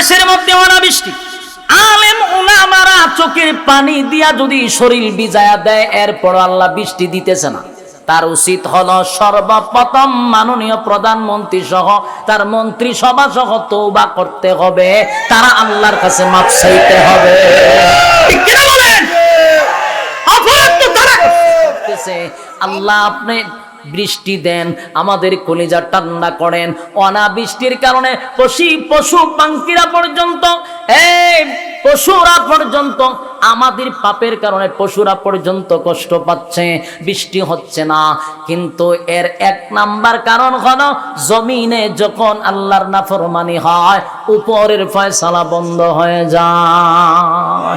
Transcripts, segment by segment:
দেশের মধ্যে অনাবৃষ্টি। আলেম ওলামারা চোখের পানি দিয়া যদি শরীর বিজায়া দেয় এরপর আল্লাহ বৃষ্টি দিতেছে না। তার উচিত হলো সর্বপ্রথম মাননীয় প্রধানমন্ত্রী সহ তার মন্ত্রী সভা সহ তৌবা করতে হবে। তারা আল্লাহর কাছে মাপ চাইতে হবে। আল্লাহ আপনি বৃষ্টি দেন আমাদের কলিজা ঠান্ডা করেন। অনাবৃষ্টির কারণে পশু পশু পাঙ্কিরা পর্যন্ত এই পশুরা পর্যন্ত আমাদের পাপের কারণে পশুরা পর্যন্ত কষ্ট পাচ্ছে বৃষ্টি হচ্ছে না। কিন্তু এর এক নাম্বার কারণ হলো জমিনে যখন আল্লাহর নাফরমানি হয় উপরের ফয়সালা বন্ধ হয়ে যায়।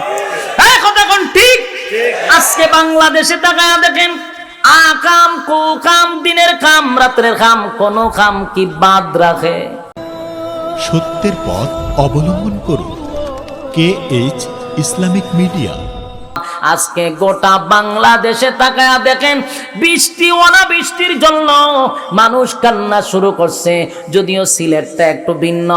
কথা কোন ঠিক। আজকে বাংলাদেশে তাকায় দেখেন আকাম কুকাম দিনের কাম, রাত্রের কাম, কোন কাম কি বাদ রাখে? সত্যের পথ অবলম্বন করুন। K H Islamic media. আজকে গোটা বাংলাদেশে তাকায়া দেখেন বৃষ্টি, অনাবৃষ্টির জন্য মানুষ কান্না শুরু করছে। যদিও সিলেটটা একটু ভিন্ন।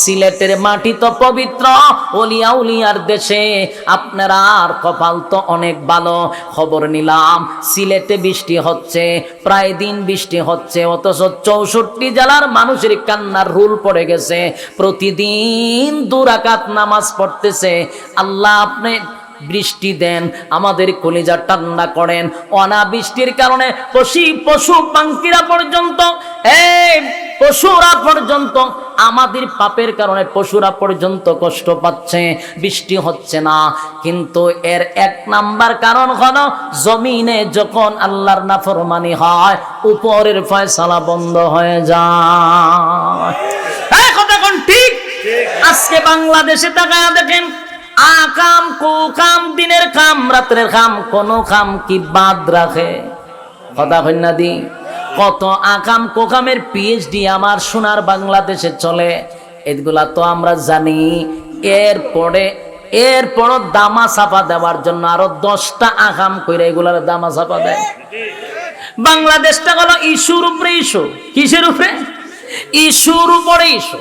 সিলেটের মাটি তো পবিত্র, অলিয়া উলিয়ার দেশে। আপনারা আর কপাল তো অনেক ভালো। খবর নিলাম, সিলেটে বৃষ্টি হচ্ছে, প্রায় দিন বৃষ্টি হচ্ছে, অথচ চৌষট্টি জেলার মানুষের কান্নার রুল পড়ে গেছে। প্রতিদিন দুরাকাত নামাজ পড়তেছে। আল্লাহ আপনি বৃষ্টি দেন আমাদের কলিজা ঠান্ডা করেন। অনাবৃষ্টির কারণে পশু পশু পাঙ্কিরা পর্যন্ত এই পশুরা পর্যন্ত আমাদের পাপের কারণে পশুরা পর্যন্ত কষ্ট পাচ্ছে বৃষ্টি হচ্ছে না। কিন্তু এর এক নাম্বার কারণ হলো জমিনে যখন আল্লাহর নাফরমানি হয় উপরের ফয়সালা বন্ধ হয়ে যায়। কথা ঠিক। আজকে বাংলাদেশে তাকায়া দেখেন আকাম, কুকাম, দিনের কাম, রাত্রের কাম, কোন কাম কি বাদ রাখে? কথা কন্যা দি। কত আকাম, কোকামের পিএইচডি আমার সোনার বাংলাদেশে চলে। এগুলা তো আমরা জানি। এরপরে, এরপরও দামা চাপা দেওয়ার জন্য আরও দশটা আকাম কইরা এগুলার দামা চাপা দেয়। বাংলাদেশটা হলো ইস্যুর উপরে ইস্যু। কিসের উপরে? ইস্যুর উপরে ইস্যু।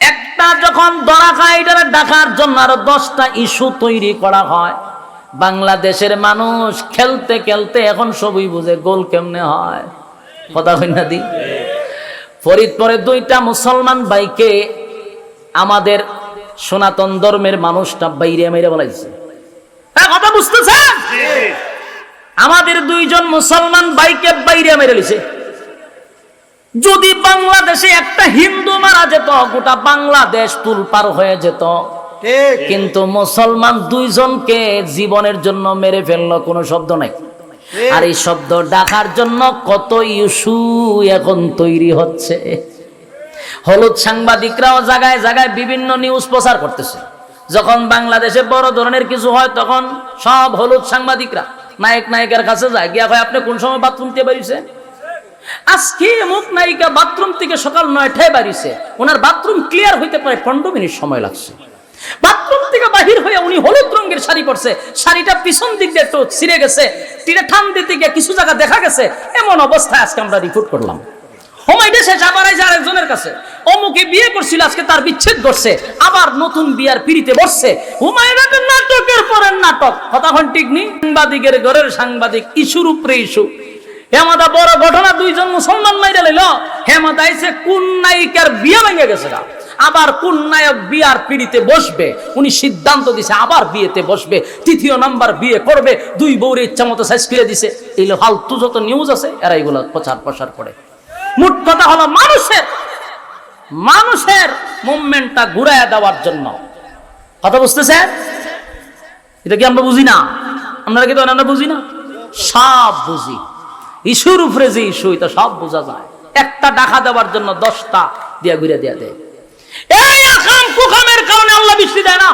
একটা যখন ধরা খায় এটারে ডাকার জন্য আরও দশটা ইস্যু তৈরি করা হয় বাংলাদেশের মানুষ খেলতে খেলতে এখন সবই বুঝে গোল কেমনে হয়। কথা হয় না দি? ফরিদপুরে দুইটা মুসলমান ভাইকে আমাদের সনাতন ধর্মের মানুষটা বাইরে মেরে বলাইছে হ্যাঁ কথা বুঝতেছেন? আমাদের দুইজন মুসলমান ভাইকে বাইরে মেরে লিছে যদি বাংলাদেশে একটা হিন্দু মারা যেত গোটা বাংলাদেশ তুলপার হয়ে যেত। কিন্তু মুসলমান দুইজনকে জীবনের জন্য মেরে ফেলল কোনো শব্দ নাই। আর এই শব্দ ডাকার জন্য কত ইস্যু এখন তৈরি হচ্ছে। হলুদ সাংবাদিকরাও জায়গায় জায়গায় বিভিন্ন নিউজ প্রচার করতেছে। যখন বাংলাদেশে বড় ধরনের কিছু হয় তখন সব হলুদ সাংবাদিকরা নায়ক নায়িকার কাছে যায় গিয়া ভাই আপনি কোন সময় বাথরুম দিয়ে বেরিয়েছে আজকে মুখ নায়িকা বাথরুম থেকে সকাল নয়টায় বাড়িছে। ওনার বাথরুম ক্লিয়ার হইতে প্রায় পনেরো মিনিট সময় লাগছে। বাথরুম থেকে বাহির হয়ে উনি হলুদ রঙের শাড়ি পরছে। শাড়িটা পিছন দিক দিয়ে একটু ছিঁড়ে গেছে। দিতে গিয়ে কিছু জায়গা দেখা গেছে। এমন অবস্থায় আজকে আমরা রিপোর্ট করলাম। কাছে অমুকে বিয়ে করছিল, আজকে তার বিচ্ছেদ করছে আবার নতুন বিয়ার পিড়িতে বসছে। হুমায়ুনের নাটকের পরের নাটক। কথা হন ঠিক নি? সাংবাদিকের ঘরের সাংবাদিক, ইস্যুর উপরে ইস্যু। হেমাদা বড় ঘটনা, দুইজন মুসলমান মাইরে লইল। হেমাদা আইছে, কোন নায়িকার বিয়ে ভেঙে গেছে। আবার কোন নায়ক বিয়ার পিড়িতে বসবে? উনি সিদ্ধান্ত দিছে, আবার বিয়েতে বসবে, তৃতীয় নাম্বার বিয়ে করবে, দুই বউরে ইচ্ছা মতো সাইজ ফিরে দিছে। এই ফালতু যত নিউজ আছে, এরা এগুলো প্রচার প্রসার করে। মোট কথা হলো মানুষের মানুষের মুভমেন্টটা ঘুরাইয়া দেওয়ার জন্য। কথা বুঝতেছে এটা কি আমরা বুঝি না? আমরা কি তো আমরা বুঝি না? সব বুঝি। ইস্যুর উপরে যে ইস্যু, এটা সব বোঝা যায়। একটা ডাকা দেওয়ার জন্য দশটা দিয়া ঘুরে দিয়া দেয়। এই আকাম কুকামের কারণে আল্লাহ বৃষ্টি দেয় না।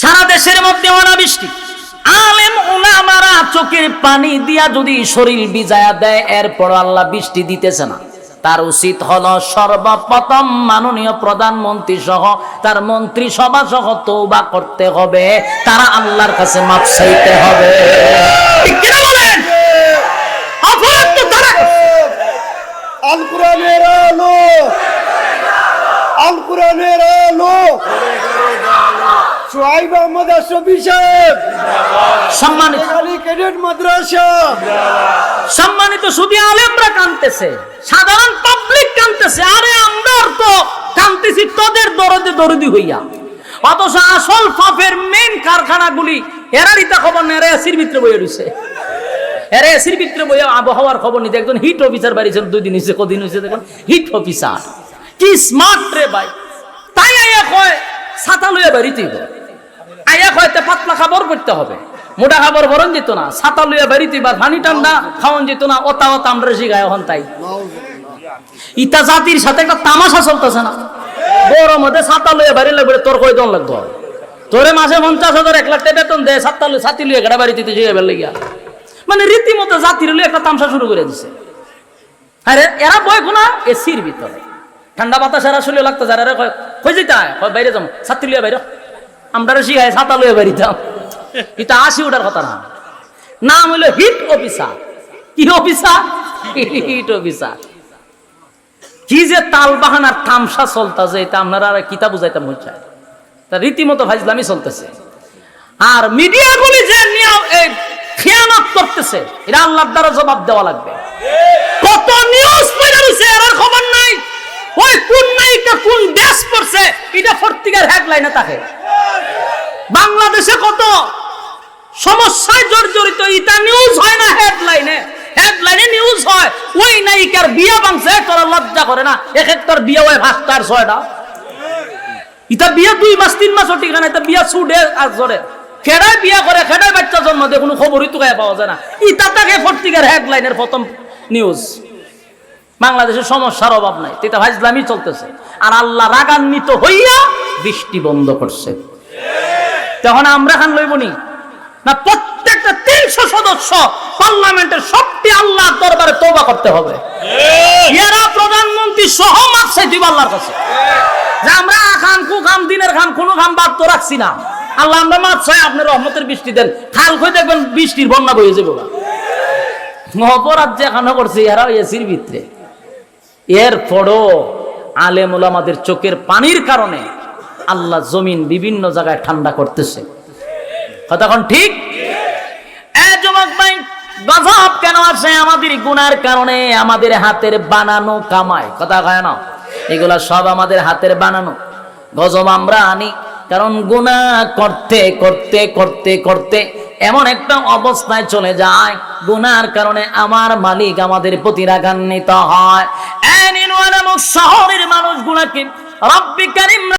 সারা দেশের মধ্যে অনাবৃষ্টি। আলেম ওলামারা চোখের পানি দিয়া যদি শরীর বিজায়া দেয় এরপর আল্লাহ বৃষ্টি দিতেছে না। তার উচিত হলো সর্বপ্রথম মাননীয় প্রধানমন্ত্রী সহ তার মন্ত্রী সভা সহ তৌবা করতে হবে। তারা আল্লাহর কাছে মাপ চাইতে হবে। আল। আলো। সোহাইব আহমদ আশরফি সাহেব। সম্মানিত আলী ক্যাডেট মাদ্রাসা। সম্মানিত শুধু আলেমরা কানতেছে সাধারণ পাবলিক কানতেছে আরে আমরা তো কানতেছি তোদের দরদে দরদি হইয়া। অথচ আসল ফাফের মেন কারখানাগুলি এরা রিতা খবর নেই এরা এসির ভিতরে বইয়ে রয়েছে এরা এসির ভিতরে বইয়ে আবহাওয়ার খবর নিতে একজন হিট অফিসার বাড়িছেন দুই দিন হয়েছে কদিন হয়েছে দেখুন হিট অফিসার কি স্মার্ট রে ভাই। তাই আইয়া কয় ছাতা লইয়া বাড়িতেই আইয়া কয়তে পাতলা খাবার করতে হবে। মোটা খাবার বরণ যেত না, ছাতা লইয়া বাড়িতে বা পানি ঠান্ডা খাওয়ান যেত না, ওতা ওতা আমরা শিখায় এখন তাই। ইতা জাতির সাথে একটা তামাশা চলতেছে না। বড় মধ্যে ছাতা লইয়া বাড়ি লাগবে, তোর কয় দন লাগতো তোরে মাসে পঞ্চাশ হাজার, এক লাখ টাকা বেতন দেয়, ছাতা লই ছাতি লইয়া গেড়া বাড়িতে শিখে বের লাগিয়া মানে রীতিমতো জাতির লইয়া একটা তামসা শুরু করে দিছে। আরে এরা বয় কোনা এসির ভিতরে। ঠান্ডা বাতাস এরা শুলে লাগতো, যারা কই যেতে হয় বাইরে যাম, ছাত্রী লিয়া বাইরে আমরা শিখাই, ছাতা লইয়া বাড়িতাম। এটা আসি ওটার কথা না। নাম হইল হিট অফিসার। কি অফিসার? Hit officer. কি যে তাল বাহানার তামসা চলতেছে, এটা আপনারা আর কিতা বুঝাইতাম হচ্ছে তা রীতিমতো ভাইজলামি চলতেছে। আর মিডিয়াগুলি যে খেয়ানত করতেছে, এটা আল্লাহর দ্বারা জবাব দেওয়া লাগবে। কত নিউজ পড়ে এর খবর নাই। ওই কোন নায়িকা কোন দেশ পড়ছে এটা পত্রিকার হেডলাইনে থাকে। বাংলাদেশে কত সমস্যায় জর্জরিত ইটা নিউজ হয় না হেডলাইনে হেডলাইনে নিউজ হয়। ওই নায়িকার বিয়া ভাঙছে তোরা লজ্জা করে না। এক একটার বিয়া হয় ভাস্তার ছয়টা। ইটা বিয়া দুই মাস, তিন মাস ঠিক না এটা বিয়া ছুটে আর জরে। খেড়ায় বিয়া করে খেড়ায় বাচ্চা জন্ম দেয়, কোনো খবরই তো গায়ে পাওয়া যায় না। ইটা তাকে পত্রিকার হেডলাইনের প্রথম নিউজ বাংলাদেশের সমস্যার অভাব নাই। এটা ভাইজলামি চলতেছে। আর আল্লাহ রাগান্বিত হইয়া বৃষ্টি বন্ধ করছে। তখন আমরা খান লইবনি না। প্রত্যেকটা তিনশো সদস্য পার্লামেন্টের সবটি আল্লাহ দরবারে তৌবা করতে হবে। এরা প্রধানমন্ত্রী সহ মাপছে দিব আল্লাহর কাছে। যে আমরা খাম কু খাম দিনের খাম কোনো খাম বাদ তো রাখছি না। আল্লাহ আমরা মাছ চাই আপনার রহমতের বৃষ্টি দেন। খাল খুঁজে দেখবেন বৃষ্টির বন্যা বয়ে যাব অপরাধ যে এখানে করছে এরা এসির ভিতরে। এর পরও আলেম ওলামাদের চোখের পানির কারণে আল্লাহ জমিন বিভিন্ন জায়গায় ঠান্ডা করতেছে। কতক্ষণ ঠিক? গজব কেন আমাদের গুনার কারণে আমাদের হাতের বানানো কামায় কথা কয় না? সব আমাদের হাতের বানানো। গজব আমরা আনি, কারণ গুনাহ করতে করতে করতে করতে এমন একটা অবস্থায় চলে যায়, গুনার কারণে আমার মালিক আমাদের প্রতি রাগান্বিত হয়। শহরের মানুষগুলাকে রব্বি কারিম